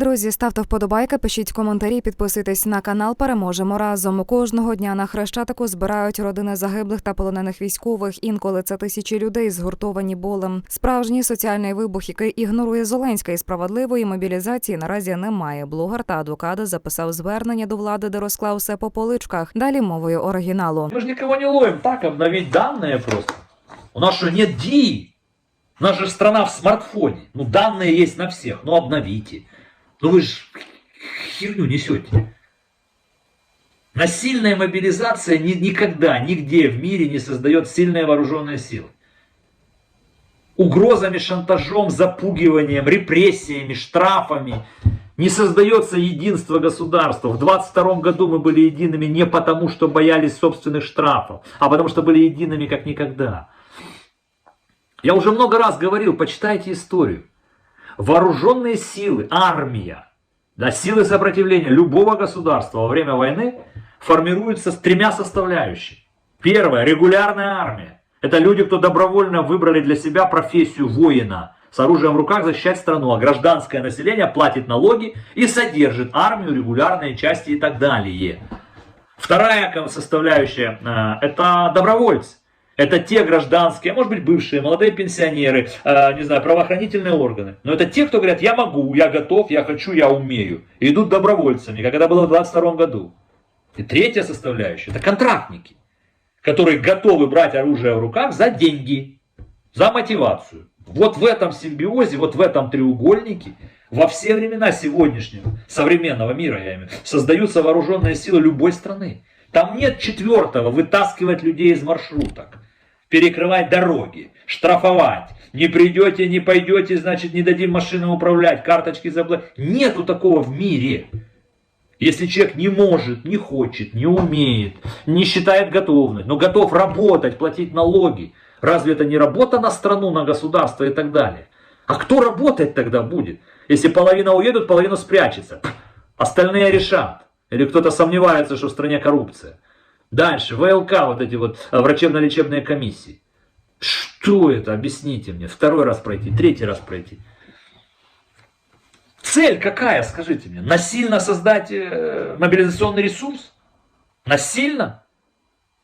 Друзі, ставте вподобайки, пишіть коментарі, підписуйтесь на канал. Переможемо разом. Кожного дня на хрещатику збирають родини загиблих та полонених військових. Інколи це тисячі людей, згуртовані болем. Справжній соціальний вибух, який ігнорує Зеленська і справедливої мобілізації, наразі немає. Блогер та адвокат записав звернення до влади, де розклав все по поличках. Далі мовою оригіналу. Мы же никого не ловим. Так, обновить данные просто. У нас что, нет ДИ? У нас же страна в смартфоне. Ну, данные есть на всех. Ну, обновите. Ну, вы же херню несете. Насильная мобилизация ни- никогда, нигде в мире не создает сильные вооруженные силы. Угрозами, шантажом, запугиванием, репрессиями, штрафами не создается единство государства. В 22 году мы были едиными не потому, что боялись собственных штрафов, а потому что были едиными как никогда. Я уже много раз говорил, почитайте историю. Вооруженные силы, армия, да, силы сопротивления любого государства во время войны формируются с тремя составляющими. Первое, регулярная армия. Это люди, кто добровольно выбрали для себя профессию воина. С оружием в руках защищать страну, а гражданское население платит налоги и содержит армию, регулярные части и так далее. Вторая составляющая э, это добровольцы. Это те гражданские, может быть, бывшие, молодые пенсионеры, э, не знаю, правоохранительные органы. Но это те, кто говорят, я могу, я готов, я хочу, я умею. И идут добровольцами, как это было в 22 году. И третья составляющая, это контрактники, которые готовы брать оружие в руках за деньги, за мотивацию. Вот в этом симбиозе, вот в этом треугольнике во все времена сегодняшнего, современного мира, я имею в виду, создаются вооруженные силы любой страны. Там нет четвертого вытаскивать людей из маршруток, перекрывать дороги, штрафовать. Не придете, не пойдете, значит не дадим машины управлять, карточки заблокировать. Нету такого в мире. Если человек не может, не хочет, не умеет, не считает готовность, но готов работать, платить налоги, разве это не работа на страну, на государство и так далее? А кто работать тогда будет? Если половина уедут, половина спрячется. Остальные решат. Или кто-то сомневается, что в стране коррупция. Дальше, ВЛК, вот эти вот э, врачебно-лечебные комиссии. Что это? Объясните мне. Второй раз пройти, третий раз пройти. Цель какая, скажите мне? Насильно создать э, мобилизационный ресурс? Насильно?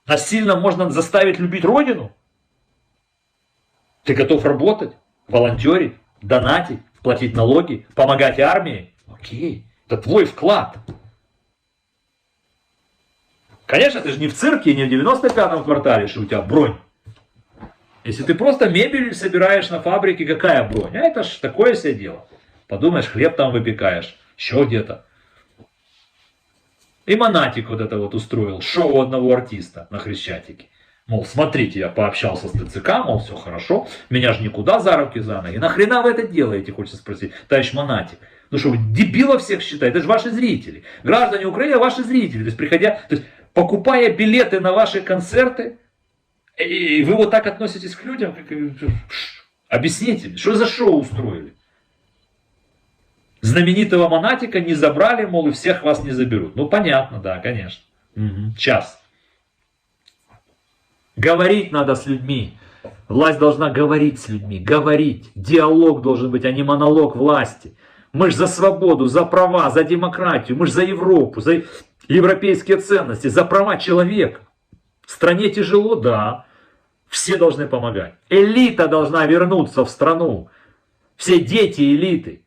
Насильно можно заставить любить Родину? Ты готов работать, волонтерить, донатить, платить налоги, помогать армии? Окей, это твой вклад. Конечно, ты же не в цирке, не в 95-м квартале, что у тебя бронь. Если ты просто мебель собираешь на фабрике, какая бронь? А это ж такое себе дело. Подумаешь, хлеб там выпекаешь, еще где-то. И Монатик вот это вот устроил, шоу одного артиста на Хрещатике. Мол, смотрите, я пообщался с ТЦК, мол, все хорошо, меня же никуда за руки, за ноги. Нахрена вы это делаете, хочется спросить, товарищ Монатик? Ну что, вы дебилов всех считаете? Это же ваши зрители. Граждане Украины ваши зрители. То есть, приходя, то есть, покупая билеты на ваши концерты, и вы вот так относитесь к людям? Объясните, что за шоу устроили? Знаменитого монатика не забрали, мол, и всех вас не заберут. Ну, понятно, да, конечно. Мгм. Сейчас. Говорить надо с людьми. Власть должна говорить с людьми, говорить. Диалог должен быть, а не монолог власти. Мы же за свободу, за права, за демократию, мы же за Европу, за европейские ценности, за права человека. Стране тяжело, да. Все должны помогать. Элита должна вернуться в страну. Все дети элиты.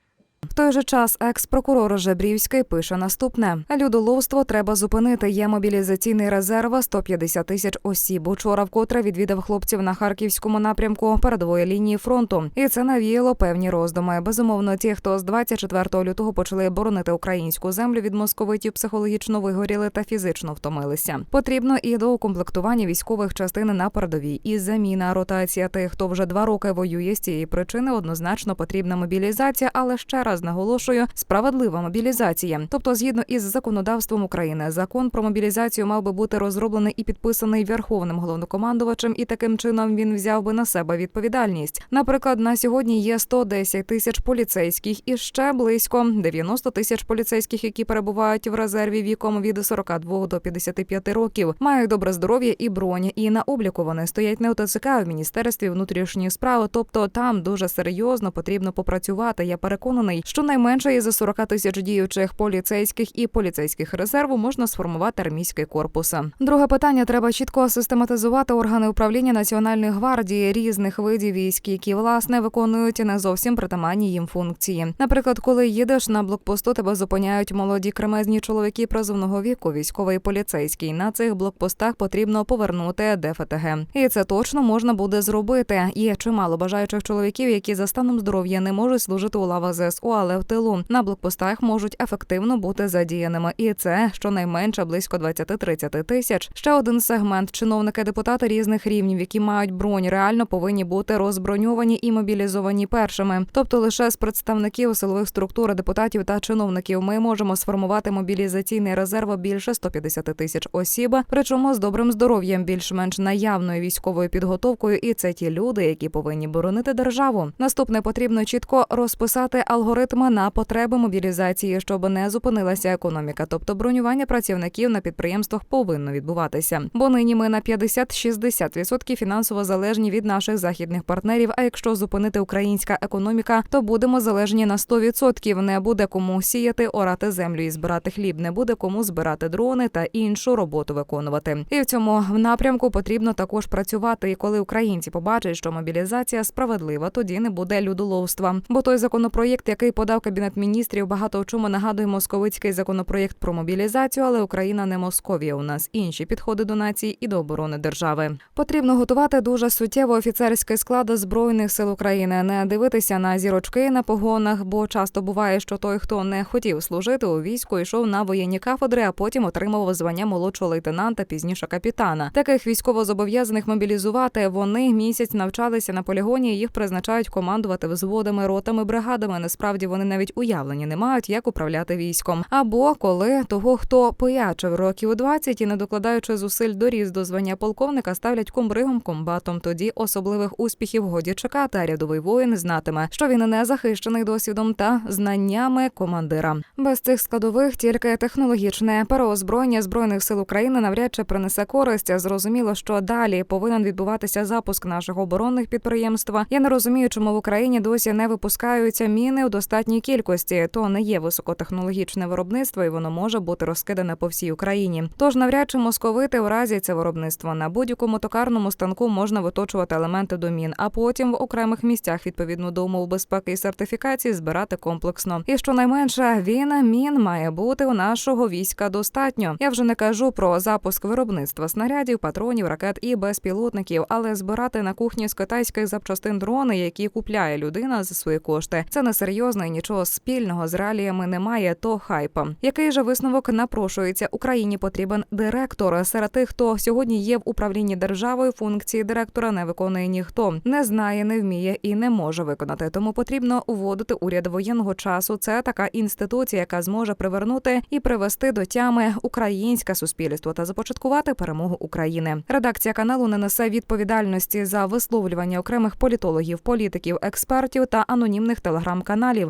В той же час екс-прокурор Жебрівський пише наступне: людоловство треба зупинити. Є мобілізаційний резерв 150 тисяч осіб. Учора вкотре відвідав хлопців на харківському напрямку передової лінії фронту, і це навіяло певні роздуми. Безумовно, ті, хто з 24 лютого почали боронити українську землю від московитів, психологічно вигоріли та фізично втомилися. Потрібно і до укомплектування військових частин на передовій, і заміна ротація тих, хто вже два роки воює з цієї причини, однозначно потрібна мобілізація, але ще раз наголошую, справедлива мобілізація. Тобто, згідно із законодавством України, закон про мобілізацію мав би бути розроблений і підписаний верховним головнокомандувачем, і таким чином він взяв би на себе відповідальність. Наприклад, на сьогодні є 110 тисяч поліцейських і ще близько 90 тисяч поліцейських, які перебувають в резерві віком від 42 до 55 років, мають добре здоров'я і бронь, і на обліку вони стоять не у ТЦК, а в міністерстві внутрішньої справи. Тобто там дуже серйозно потрібно попрацювати. Я переконаний, Щонайменше із 40 тисяч діючих поліцейських і поліцейських резерву можна сформувати армійський корпус. Друге питання: треба чітко систематизувати органи управління Національної гвардії різних видів військ, які власне виконують не зовсім притаманні їм функції. Наприклад, коли їдеш на блокпосту, тебе зупиняють молоді кремезні чоловіки призовного віку, військовий поліцейський. На цих блокпостах потрібно повернути ДФТГ. І це точно можна буде зробити. Є чимало бажаючих чоловіків, які за станом здоров'я не можуть служити у лавах ЗСУ, але в тилу на блокпостах можуть ефективно бути задіяними. І це щонайменше близько 20-30 тисяч. Ще один сегмент чиновники депутати різних рівнів, які мають бронь, реально повинні бути розброньовані і мобілізовані першими. Тобто лише з представників силових структур, депутатів та чиновників ми можемо сформувати мобілізаційний резерв більше 150 тисяч осіб, причому з добрим здоров'ям, більш-менш наявною військовою підготовкою. І це ті люди, які повинні боронити державу. Наступне потрібно чітко розписати алгоритми на потреби мобілізації, щоб не зупинилася економіка. Тобто бронювання працівників на підприємствах повинно відбуватися. Бо нині ми на 50-60% фінансово залежні від наших західних партнерів. А якщо зупинити українська економіка, то будемо залежні на 100%. Не буде кому сіяти, орати землю і збирати хліб. Не буде кому збирати дрони та іншу роботу виконувати. І в цьому напрямку потрібно також працювати. І коли українці побачать, що мобілізація справедлива, тоді не буде людоловства. Бо той законопроєкт, який подав кабінет міністрів, багато в чому нагадує московицький законопроєкт про мобілізацію, але Україна не Московія. У нас інші підходи до нації і до оборони держави. Потрібно готувати дуже суттєво офіцерський склад збройних сил України, не дивитися на зірочки на погонах, бо часто буває, що той, хто не хотів служити у війську, йшов на воєнні кафедри, а потім отримував звання молодшого лейтенанта, пізніше капітана. Таких військовозобов'язаних мобілізувати вони місяць навчалися на полігоні. Їх призначають командувати взводами, ротами, бригадами. Насправді вони навіть уявлення не мають, як управляти військом. Або коли того, хто поячив років 20 і не докладаючи зусиль доріс до звання полковника, ставлять комбригом комбатом. Тоді особливих успіхів годі чекати. А рядовий воїн знатиме, що він не захищений досвідом та знаннями командира. Без цих складових тільки технологічне переозброєння збройних сил України навряд чи принесе користь. Зрозуміло, що далі повинен відбуватися запуск наших оборонних підприємств. Я не розумію, чому в Україні досі не випускаються міни у достатній кількості. То не є високотехнологічне виробництво, і воно може бути розкидане по всій Україні. Тож навряд чи московити у разі це виробництво на будь-якому токарному станку можна виточувати елементи до мін, а потім в окремих місцях відповідно до умов безпеки і сертифікації збирати комплексно. І щонайменше він мін має бути у нашого війська достатньо. Я вже не кажу про запуск виробництва снарядів, патронів, ракет і безпілотників, але збирати на кухні з китайських запчастин дрони, які купляє людина за свої кошти, це несерйозно і нічого спільного з реаліями немає. То хайпа. Який же висновок напрошується Україні? Потрібен директор серед тих, хто сьогодні є в управлінні державою. Функції директора не виконує ніхто, не знає, не вміє і не може виконати. Тому потрібно уводити уряд воєнного часу. Це така інституція, яка зможе привернути і привести до тями українське суспільство та започаткувати перемогу України. Редакція каналу не несе відповідальності за висловлювання окремих політологів, політиків, експертів та анонімних телеграм-каналів.